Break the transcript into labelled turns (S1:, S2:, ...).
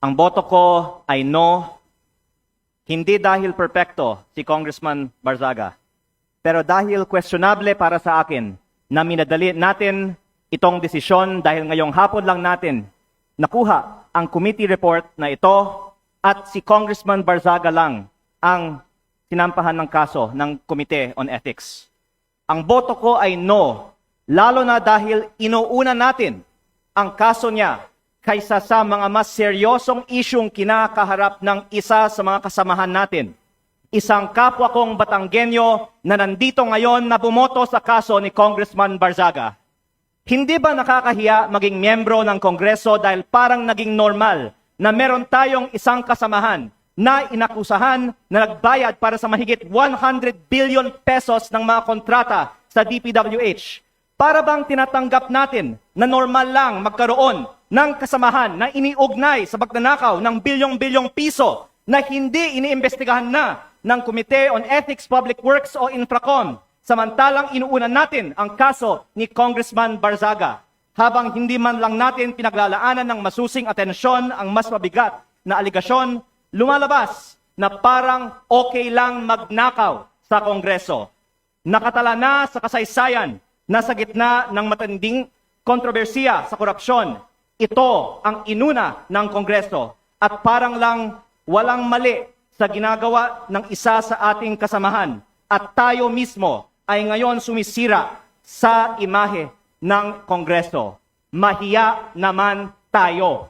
S1: Ang boto ko ay no, hindi dahil perpekto si Congressman Barzaga, pero dahil questionable para sa akin na minadali natin itong desisyon dahil ngayong hapon lang natin nakuha ang committee report na ito at si Congressman Barzaga lang ang sinampahan ng kaso ng Committee on Ethics. Ang boto ko ay no, lalo na dahil inuuna natin ang kaso niya kaysa sa mga mas seryosong isyong kinakaharap ng isa sa mga kasamahan natin. Isang kapwa kong Batanggenyo na nandito ngayon na bumoto sa kaso ni Congressman Barzaga. Hindi ba nakakahiya maging miyembro ng Kongreso dahil parang naging normal na meron tayong isang kasamahan na inakusahan na nagbayad para sa mahigit 100 billion pesos ng mga kontrata sa DPWH? Para bang tinatanggap natin na normal lang magkaroon ng kasamahan na iniugnay sa pagnanakaw ng bilyong-bilyong piso na hindi iniimbestigahan na ng Committee on Ethics, Public Works o Infracom. Samantalang inuunan natin ang kaso ni Congressman Barzaga. Habang hindi man lang natin pinaglalaanan ng masusing atensyon ang mas mabigat na aligasyon, lumalabas na parang okay lang magnakaw sa Kongreso. Nakatala na sa kasaysayan na sa gitna ng matinding kontrobersiya sa korupsyon, ito ang inuna ng Kongreso at parang lang walang mali sa ginagawa ng isa sa ating kasamahan at tayo mismo ay ngayon sumisira sa imahe ng Kongreso. Mahiya naman tayo.